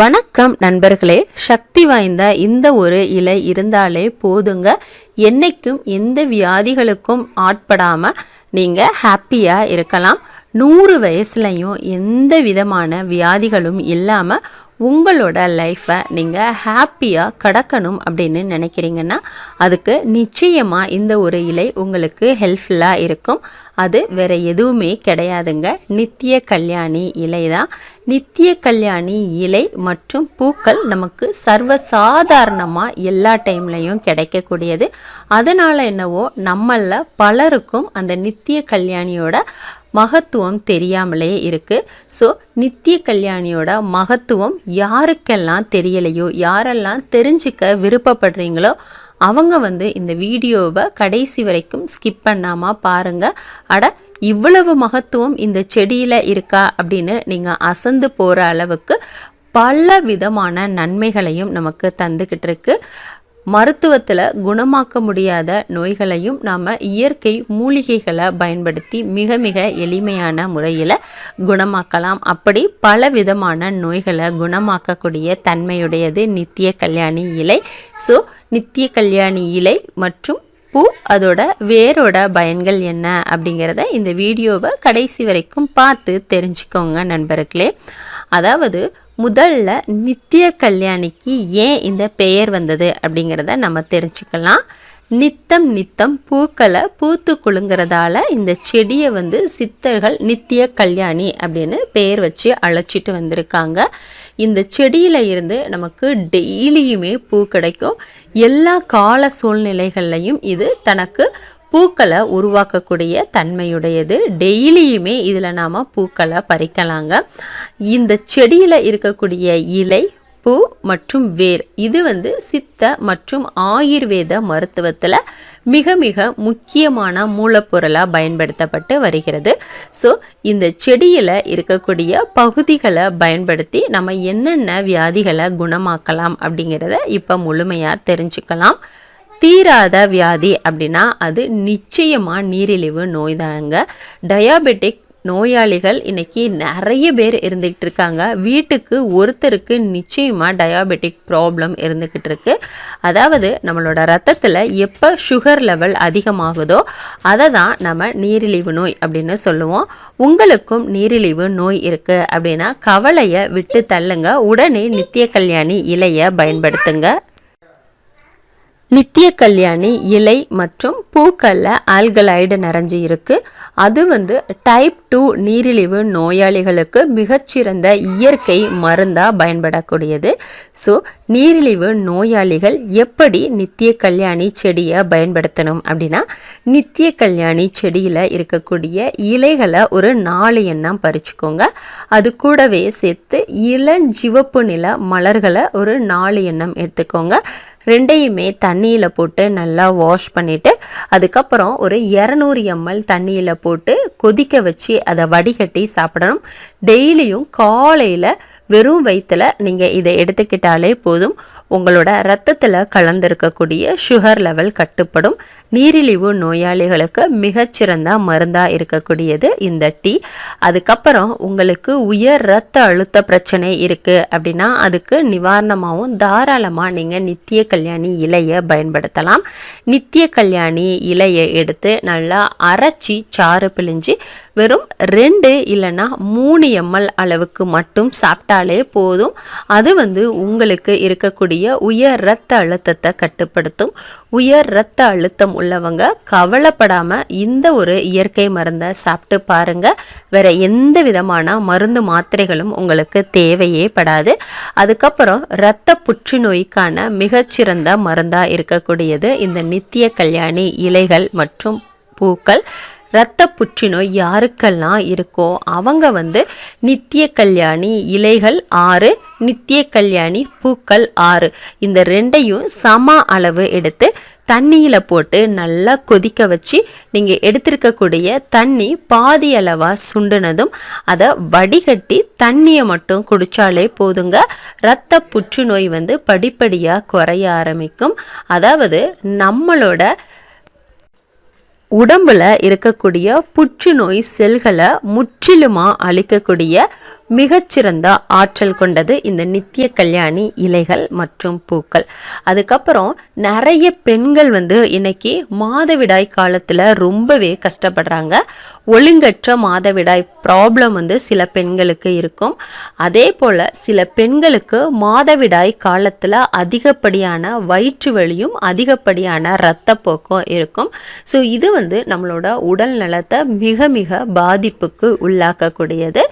வணக்கம் நண்பர்களே. சக்தி வாய்ந்த இந்த ஒரு இலை இருந்தாலே போதுங்க. என்னைக்கும் எந்த வியாதிகளுக்கும் ஆட்படாமல் நீங்கள் ஹாப்பியாக இருக்கலாம். நூறு வயசுலையும் எந்த விதமான வியாதிகளும் இல்லாமல் உங்களோட லைஃப்பை நீங்கள் ஹாப்பியாக கடக்கணும் அப்படின்னு நினைக்கிறீங்கன்னா அதுக்கு நிச்சயமாக இந்த ஒரு இலை உங்களுக்கு ஹெல்ப்ஃபுல்லாக இருக்கும். அது வேறு எதுவுமே கிடையாதுங்க. நித்திய கல்யாணி இலை தான். நித்திய கல்யாணி இலை மற்றும் பூக்கள் நமக்கு சர்வசாதாரணமாக எல்லா டைம்லையும் கிடைக்கக்கூடியது. அதனால் என்னவோ நம்மளில் பலருக்கும் அந்த நித்திய கல்யாணியோட மகத்துவம் தெரியாமலே இருக்குது ஸோ நித்திய கல்யாணியோட மகத்துவம் யாருக்கெல்லாம் தெரியலையோ யாரெல்லாம் தெரிஞ்சுக்க விருப்பப்படுறீங்களோ அவங்க வந்து இந்த வீடியோவை கடைசி வரைக்கும் ஸ்கிப் பண்ணாமல் பாருங்கள் அட இவ்வளவு மகத்துவம் இந்த செடியில் இருக்கா அப்படின்னு நீங்கள் அசந்து போகிற அளவுக்கு பல விதமான நன்மைகளையும் நமக்கு தந்துக்கிட்டு இருக்கு. மருத்துவத்தில் குணமாக்க முடியாத நோய்களையும் நாம் இயற்கை மூலிகைகளை பயன்படுத்தி மிக மிக எளிமையான முறையில் குணமாக்கலாம். அப்படி பல விதமான நோய்களை குணமாக்கக்கூடிய தன்மையுடையது நித்திய கல்யாணி இலை. ஸோ நித்திய கல்யாணி இலை மற்றும் பூ அதோட வேரோட பயன்கள் என்ன அப்படிங்கிறத இந்த வீடியோவை கடைசி வரைக்கும் பார்த்து தெரிஞ்சுக்கோங்க நண்பர்களே. அதாவது முதல்ல நித்திய கல்யாணிக்கு ஏன் இந்த பெயர் வந்தது அப்படிங்கிறத நம்ம தெரிஞ்சுக்கலாம். நித்தம் நித்தம் பூக்களை பூத்து குலுங்கிறதால இந்த செடியை வந்து சித்தர்கள் நித்திய கல்யாணி அப்படின்னு பெயர் வச்சு அழைச்சிட்டு வந்திருக்காங்க. இந்த செடியில் இருந்து நமக்கு டெய்லியுமே பூ கிடைக்கும். எல்லா கால சூழ்நிலைகள்லையும் இது தனக்கு பூக்களை உருவாக்கக்கூடிய தன்மையுடையது. டெய்லியுமே இதில் நாம் பூக்களை பறிக்கலாங்க. இந்த செடியில் இருக்கக்கூடிய இலை பூ மற்றும் வேர் இது வந்து சித்த மற்றும் ஆயுர்வேத மருத்துவத்தில் மிக மிக முக்கியமான மூலப்பொருளாக பயன்படுத்தப்பட்டு வருகிறது. ஸோ இந்த செடியில் இருக்கக்கூடிய பகுதிகளை பயன்படுத்தி நம்ம என்னென்ன வியாதிகளை குணமாக்கலாம் அப்படிங்கிறத இப்போ முழுமையாக தெரிஞ்சுக்கலாம். தீராத வியாதி அப்படின்னா அது நிச்சயமாக நீரிழிவு நோய் தாங்க. டயாபெட்டிக் நோயாளிகள் இன்றைக்கி நிறைய பேர் இருந்துக்கிட்டு இருக்காங்க. வீட்டுக்கு ஒருத்தருக்கு நிச்சயமாக டயாபெட்டிக் ப்ராப்ளம் இருந்துக்கிட்டு இருக்கு. அதாவது நம்மளோட ரத்தத்தில் எப்போ சுகர் லெவல் அதிகமாகுதோ அதை தான் நம்ம நீரிழிவு நோய் அப்படின்னு சொல்லுவோம். உங்களுக்கும் நீரிழிவு நோய் இருக்குது அப்படின்னா கவலையை விட்டு தள்ளுங்க. உடனே நித்திய கல்யாணி இலையை பயன்படுத்துங்க. நித்திய கல்யாணி இலை மற்றும் பூக்களில் ஆல்கலைடு நிறைஞ்சு இருக்குது அது வந்து டைப் டூ நீரிழிவு நோயாளிகளுக்கு மிகச்சிறந்த இயற்கை மருந்தாக பயன்படக்கூடியது. ஸோ நீரிழிவு நோயாளிகள் எப்படி நித்திய கல்யாணி செடியை பயன்படுத்தணும் அப்படின்னா நித்திய கல்யாணி செடியில் இருக்கக்கூடிய இலைகளை ஒரு நாலு எண்ணம் பறிச்சுக்கோங்க. அது கூடவே சேர்த்து இளஞ்சிவப்பு நில மலர்களை ஒரு நாலு எண்ணம் எடுத்துக்கோங்க. ரெண்டையுமே தண்ணியில் போட்டு நல்லா வாஷ் பண்ணிவிட்டு அதுக்கப்புறம் ஒரு இரநூறு எம்எல் தண்ணியில் போட்டு கொதிக்க வச்சு அதை வடிகட்டி சாப்பிடணும். டெய்லியும் காலையில் வெறும் வயிற்றில் நீங்கள் இதை எடுத்துக்கிட்டாலே போதும். உங்களோட ரத்தத்தில் கலந்திருக்கக்கூடிய சுகர் லெவல் கட்டுப்படும். நீரிழிவு நோயாளிகளுக்கு மிகச்சிறந்த மருந்தாக இருக்கக்கூடியது இந்த டீ. அதுக்கப்புறம் உங்களுக்கு உயர் ரத்த அழுத்த பிரச்சனை இருக்குது அப்படின்னா அதுக்கு நிவாரணமாகவும் தாராளமாக நீங்கள் நித்திய கல்யாணி இலையை பயன்படுத்தலாம். நித்திய கல்யாணி இலையை எடுத்து நல்லா அரைச்சி சாறு பிழிஞ்சு வெறும் ரெண்டு இல்லைன்னா மூணு எம்எல் அளவுக்கு மட்டும் சாப்பிட்டா எடுத்தாலே போதும். அது வந்து உங்களுக்கு இருக்கக்கூடிய உயர் ரத்த அழுத்தத்தை கட்டுப்படுத்தும். உயர் ரத்த அழுத்தம் உள்ளவங்க கவலைப்படாமல் இந்த ஒரு இயற்கை மருந்தை சாப்பிட்டு பாருங்கள் வேறு எந்த விதமான மருந்து மாத்திரைகளும் உங்களுக்கு தேவையே படாது. அதுக்கப்புறம் இரத்த புற்றுநோய்க்கான மிகச்சிறந்த மருந்தாக இருக்கக்கூடியது இந்த நித்திய கல்யாணி இலைகள் மற்றும் பூக்கள். இரத்த புற்றுநோய் யாருக்கெல்லாம் இருக்கோ அவங்க வந்து நித்திய கல்யாணி இலைகள் ஆறு நித்திய கல்யாணி பூக்கள் ஆறு. இந்த ரெண்டையும் சம அளவு எடுத்து தண்ணியில் போட்டு நல்லா கொதிக்க வச்சு நீங்கள் எடுத்திருக்கக்கூடிய தண்ணி பாதி அளவாக சுண்டுனதும் அதை வடிகட்டி தண்ணியை மட்டும் குடித்தாலே போதுங்க. இரத்த புற்றுநோய் வந்து படிப்படியாக குறைய ஆரம்பிக்கும். அதாவது நம்மளோட உடம்புல இருக்கக்கூடிய புற்றுநோய் செல்களை முற்றிலுமாக அழிக்கக்கூடிய மிகச்சிறந்த ஆற்றல் கொண்டது இந்த நித்திய கல்யாணி இலைகள் மற்றும் பூக்கள். அதுக்கப்புறம் நிறைய பெண்கள் வந்து இன்னைக்கு மாதவிடாய் காலத்தில் ரொம்பவே கஷ்டப்படுறாங்க. ஒழுங்கற்ற மாதவிடாய் ப்ராப்ளம் வந்து சில பெண்களுக்கு இருக்கும். அதே போல் சில பெண்களுக்கு மாதவிடாய் காலத்தில் அதிகப்படியான வயிற்று வலியும் அதிகப்படியான இரத்தப்போக்கும் இருக்கும். ஸோ இது வந்து நம்மளோட உடல் நலத்தை மிக மிக பாதிப்புக்கு உள்ளாக்கக்கூடியது.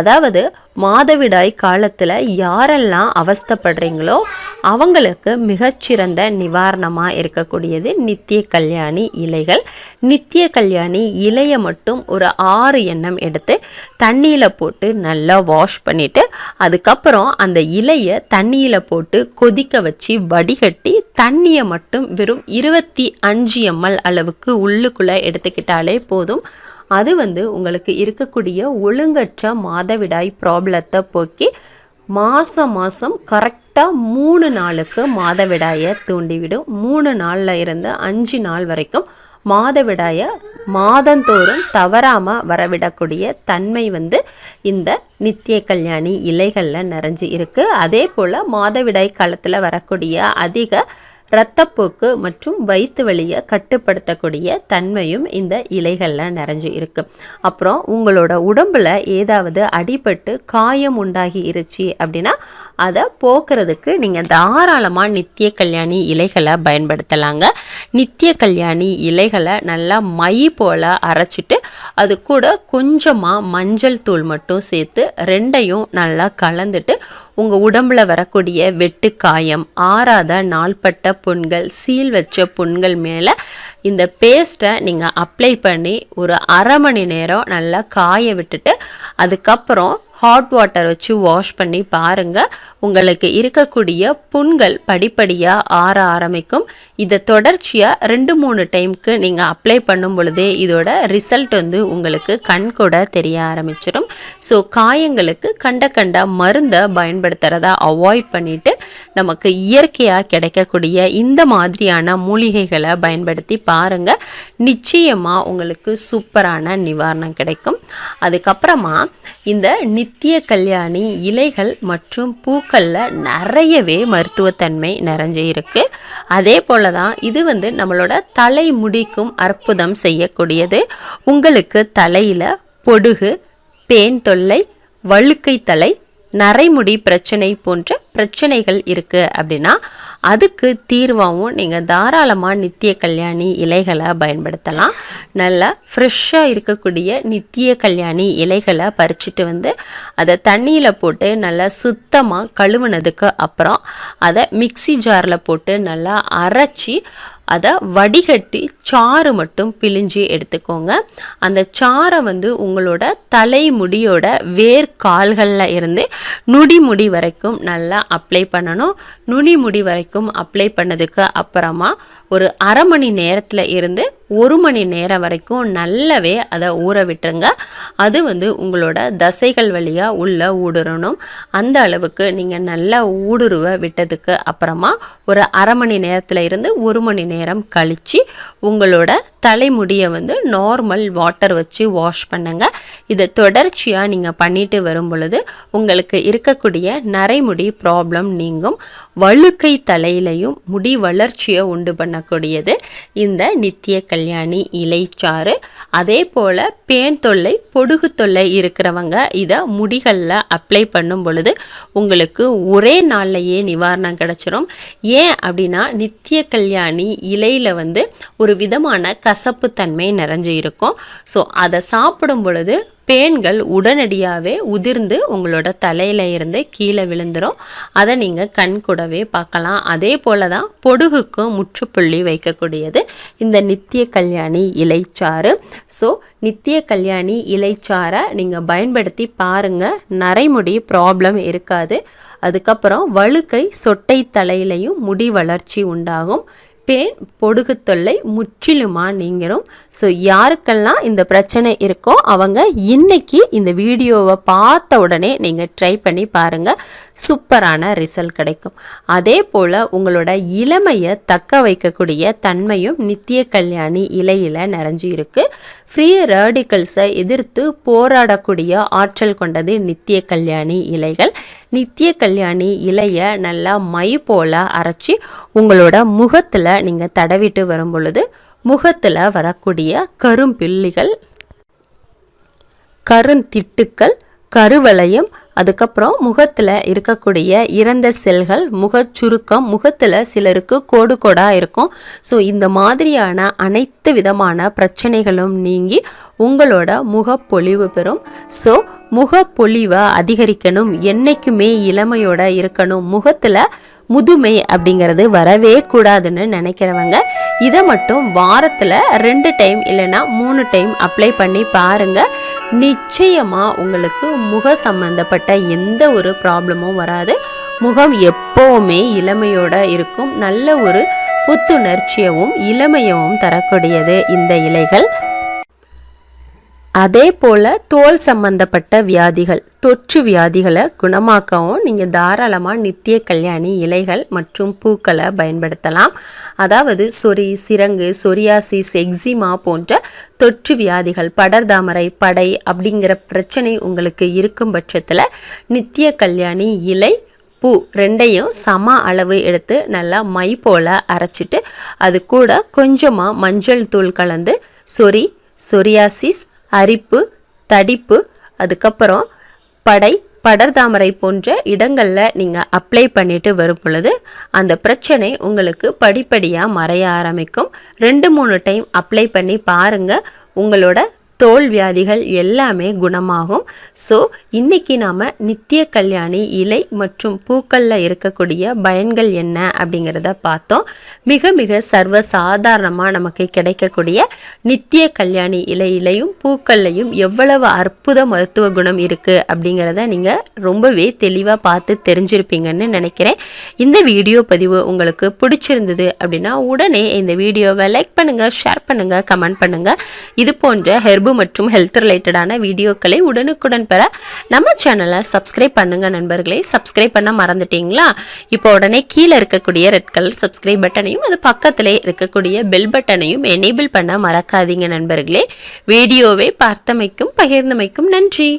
அதாவது மாதவிடாய் காலத்தில் யாரெல்லாம் அவஸ்தைப்படுறீங்களோ அவங்களுக்கு மிகச்சிறந்த நிவாரணமாக இருக்கக்கூடியது நித்திய கல்யாணி இலைகள். நித்திய கல்யாணி இலையை மட்டும் ஒரு ஆறு எண்ணம் எடுத்து தண்ணியில் போட்டு நல்லா வாஷ் பண்ணிவிட்டு அதுக்கப்புறம் அந்த இலையை தண்ணியில் போட்டு கொதிக்க வச்சு வடிகட்டி தண்ணியை மட்டும் வெறும் இருபத்தி அஞ்சு எம்எல் அளவுக்கு உள்ளுக்குள்ளே எடுத்துக்கிட்டாலே போதும். அது வந்து உங்களுக்கு இருக்கக்கூடிய ஒழுங்கற்ற மாதவிடாய் ப்ராப்ளத்தை போக்கி மாதம் மாதம் கரெக்ட் கரெக்டாக மூணு நாளுக்கு மாதவிடாயை தூண்டிவிடும். மூணு நாளில் இருந்து அஞ்சு நாள் வரைக்கும் மாதவிடாயை மாதந்தோறும் தவறாமல் வரவிடக்கூடிய தன்மை வந்து இந்த நித்திய கல்யாணி இலைகளில் நிறைஞ்சு இருக்குது அதே போல் மாதவிடாய் காலத்தில் வரக்கூடிய அதிக இரத்தப்போக்கு மற்றும் வயிற்று வலியை கட்டுப்படுத்தக்கூடிய தன்மையும் இந்த இலைகளில் நிறைஞ்சு இருக்கு. அப்புறம் உங்களோட உடம்பில் ஏதாவது அடிபட்டு காயம் உண்டாகி இருச்சு அப்படின்னா அதை போக்குறதுக்கு நீங்கள் தாராளமாக நித்திய கல்யாணி இலைகளை பயன்படுத்தலாங்க. நித்திய கல்யாணி இலைகளை நல்லா மை போல் அரைச்சிட்டு அது கூட கொஞ்சமாக மஞ்சள் தூள் மட்டும் சேர்த்து ரெண்டையும் நல்லா கலந்துட்டு உங்கள் உடம்புல வரக்கூடிய வெட்டு காயம் ஆறாத நாள்பட்ட புண்கள் சீல் வச்ச புண்கள் மேலே இந்த பேஸ்ட்டை நீங்கள் அப்ளை பண்ணி ஒரு அரை மணி நேரம் நல்லா காய விட்டுட்டு அதுக்கப்புறம் ஹாட் வாட்டர் வச்சு வாஷ் பண்ணி பாருங்கள் உங்களுக்கு இருக்கக்கூடிய புண்கள் படிப்படியாக ஆற ஆரம்பிக்கும். இதை தொடர்ச்சியாக ரெண்டு மூணு டைமுக்கு நீங்கள் அப்ளை பண்ணும் பொழுதே இதோட ரிசல்ட் வந்து உங்களுக்கு கண் கூட தெரிய ஆரம்பிச்சிடும் ஸோ காயங்களுக்கு கண்ட கண்ட மருந்தை பயன்படுத்துகிறத அவாய்ட் பண்ணிவிட்டு நமக்கு இயற்கையாக கிடைக்கக்கூடிய இந்த மாதிரியான மூலிகைகளை பயன்படுத்தி பாருங்கள் நிச்சயமாக உங்களுக்கு சூப்பரான நிவாரணம் கிடைக்கும். அதுக்கப்புறமா இந்த நித்திய கல்யாணி இலைகள் மற்றும் பூக்களில் நிறையவே மருத்துவத்தன்மை நிறைஞ்சு இருக்குது அதே போல தான் இது வந்து நம்மளோட தலை முடிக்கும் அற்புதம் செய்யக்கூடியது. உங்களுக்கு தலையில் பொடுகு பேன் தொல்லை வழுக்கை தலை நரைமுடி பிரச்சனை போன்ற பிரச்சனைகள் இருக்குது அப்படின்னா அதுக்கு தீர்வாகவும் நீங்கள் தாராளமாக நித்திய கல்யாணி இலைகளை பயன்படுத்தலாம். நல்லா ஃப்ரெஷ்ஷாக இருக்கக்கூடிய நித்திய கல்யாணி இலைகளை பறிச்சுட்டு வந்து அதை தண்ணியில் போட்டு நல்லா சுத்தமாக கழுவுனதுக்கு அப்புறம் அதை மிக்சி ஜாரில் போட்டு நல்லா அரைச்சி அதை வடிகட்டி சாறு மட்டும் பிழிஞ்சு எடுத்துக்கோங்க. அந்த சாறை வந்து உங்களோட தலைமுடியோட வேர் கால்களில் இருந்து நுடி முடி வரைக்கும் நல்லா அப்ளை பண்ணணும். நுனி முடி வரைக்கும் அப்ளை பண்ணதுக்கு அப்புறமா ஒரு அரை மணி நேரத்தில் இருந்து ஒரு மணி நேரம் வரைக்கும் நல்லாவே அதை ஊற விட்டுருங்க. அது வந்து உங்களோட தசைகள் வழியாக உள்ளே ஊடுறணும் அந்த அளவுக்கு நீங்கள் நல்லா ஊடுருவ விட்டதுக்கு அப்புறமா ஒரு அரை மணி நேரத்தில் இருந்து ஒரு மணி நேரம் கழித்து உங்களோட தலைமுடியை வந்து நார்மல் வாட்டர் வச்சு வாஷ் பண்ணுங்கள் இதை தொடர்ச்சியாக நீங்கள் பண்ணிட்டு வரும் பொழுது உங்களுக்கு இருக்கக்கூடிய நரைமுடி ப்ராப்ளம் நீங்கும். வழுக்கை தலையிலையும் முடி வளர்ச்சியை உண்டு பண்ணக்கூடியது இந்த நித்திய கல்யாணி இலைச்சாறு அதே போல் பேன் தொல்லை பொடுகு தொல்லை இருக்கிறவங்க இதை முடிகளில் அப்ளை பண்ணும் பொழுது உங்களுக்கு ஒரே நாள்லையே நிவாரணம் கிடச்சிரும். ஏன் அப்படின்னா நித்திய கல்யாணி இலையில் வந்து ஒரு விதமான கசப்பு தன்மை நிறைஞ்சு இருக்கும். ஸோ அதை சாப்பிடும் பொழுது பேன்கள் உடனடியாகவே உதிர்ந்து உங்களோட தலையில் இருந்து கீழே விழுந்துடும் அதை நீங்கள் கண் கூடவே பார்க்கலாம். அதே போல தான் பொடுகுக்கும் முற்றுப்புள்ளி வைக்கக்கூடியது. இந்த நித்திய கல்யாணி இலைச்சாறு. ஸோ நித்திய கல்யாணி இலைச்சாரை நீங்கள் பயன்படுத்தி பாருங்கள் நரைமுடி ப்ராப்ளம் இருக்காது. அதுக்கப்புறம் வழுக்கை சொட்டை தலையிலையும் முடி வளர்ச்சி உண்டாகும். பேன் பொடுகு தொல்லை முற்றிலுமாக நீங்கிரும். ஸோ யாருக்கெல்லாம் இந்த பிரச்சனை இருக்கோ அவங்க இன்னைக்கு இந்த வீடியோவை பார்த்த உடனே நீங்கள் ட்ரை பண்ணி பாருங்கள் சூப்பரான ரிசல்ட் கிடைக்கும். அதே போல் உங்களோட இளமையை தக்க வைக்கக்கூடிய தன்மையும் நித்திய கல்யாணி இலையில் நிறைஞ்சு இருக்குது ஃப்ரீ ரேடிக்கல்ஸை எதிர்த்து போராடக்கூடிய ஆற்றல் கொண்டது நித்திய கல்யாணி இலைகள். நித்திய கல்யாணி இலையை நல்லா மை போல் அரைச்சி உங்களோட முகத்தில் நீங்கள் தடவிட்டு வரும் பொழுது முகத்தில் வரக்கூடிய கரும்பில்லிகள் கருந்திட்டுக்கள் கருவளையம் அதுக்கப்புறம் முகத்தில் இருக்கக்கூடிய இறந்த செல்கள் முகச்சுருக்கம் முகத்தில் சிலருக்கு கோடு கோடாக இருக்கும். ஸோ இந்த மாதிரியான அனைத்து விதமான பிரச்சனைகளும் நீங்கி உங்களோட முகப்பொலிவு பெறும். ஸோ முகப்பொலிவை அதிகரிக்கணும் என்றைக்குமே இளமையோட இருக்கணும் முகத்தில் முதுமை அப்படிங்கிறது வரவே கூடாதுன்னு நினைக்கிறவங்க இதை மட்டும் வாரத்தில் ரெண்டு டைம் இல்லைன்னா மூணு டைம் அப்ளை பண்ணி பாருங்கள் நிச்சயமாக உங்களுக்கு முக சம்பந்தப்பட்ட எந்த ஒரு ப்ராப்ளமும் வராது. முகம் எப்போவுமே இளமையோட இருக்கும். நல்ல ஒரு புத்துணர்ச்சியவும் இளமையவும் தரக்கூடியது இந்த இலைகள். அதே போல் தோல் சம்பந்தப்பட்ட வியாதிகள் தொற்று வியாதிகளை குணமாக்கவும் நீங்கள் தாராளமாக நித்திய கல்யாணி இலைகள் மற்றும் பூக்களை பயன்படுத்தலாம். அதாவது சொறி சிரங்கு சொரியாசிஸ் எக்ஸிமா போன்ற தொற்று வியாதிகள் படர்தாமரை படை அப்படிங்கிற பிரச்சனை உங்களுக்கு இருக்கும் பட்சத்தில் நித்திய கல்யாணி இலை பூ ரெண்டையும் சம அளவு எடுத்து நல்லா மை போல் அரைச்சிட்டு அது கூட கொஞ்சமாக மஞ்சள் தூள் கலந்து சொறி சொரியாசிஸ் அரிப்பு தடிப்பு அதுக்கப்புறம் படை படர்தாமரை போன்ற இடங்களில் நீங்கள் அப்ளை பண்ணிட்டு வரும் பொழுது அந்த பிரச்சனை உங்களுக்கு படிப்படியாக மறைய ஆரம்பிக்கும். ரெண்டு மூணு டைம் அப்ளை பண்ணி பாருங்கள் உங்களோட தோல் வியாதிகள் எல்லாமே குணமாகும். ஸோ இன்றைக்கி நாம் நித்திய கல்யாணி இலை மற்றும் பூக்களில் இருக்கக்கூடிய பயன்கள் என்ன அப்படிங்கிறத பார்த்தோம். மிக மிக சர்வ சாதாரணமாக நமக்கு கிடைக்கக்கூடிய நித்திய கல்யாணி இலையிலையும் பூக்கள்லையும் எவ்வளவு அற்புத மருத்துவ குணம் இருக்குது அப்படிங்கிறத நீங்கள் ரொம்பவே தெளிவாக பார்த்து தெரிஞ்சிருப்பீங்கன்னு நினைக்கிறேன். இந்த வீடியோ பதிவு உங்களுக்கு பிடிச்சிருந்தது அப்படின்னா உடனே இந்த வீடியோவை லைக் பண்ணுங்கள் ஷேர் பண்ணுங்கள் கமெண்ட் பண்ணுங்கள் இது போன்ற ஹெர்பு மற்றும் ஹெல்த் ரிலேட்டடான வீடியோக்களை உடனுக்குடன் பெற நம்ம சேனலை சப்ஸ்கிரைப் பண்ணுங்கள் நண்பர்களே. சப்ஸ்கிரைப் பண்ண மறந்துட்டீங்களா? இப்போ உடனே கீழே இருக்கக்கூடிய ரெட் கலர் சப்ஸ்கிரைப் பட்டனையும் அது பக்கத்திலே இருக்கக்கூடிய பெல் பட்டனையும் எனேபிள் பண்ண மறக்காதீங்க நண்பர்களே. வீடியோவை பார்த்தமைக்கும் பகிர்ந்தமைக்கும் நன்றி.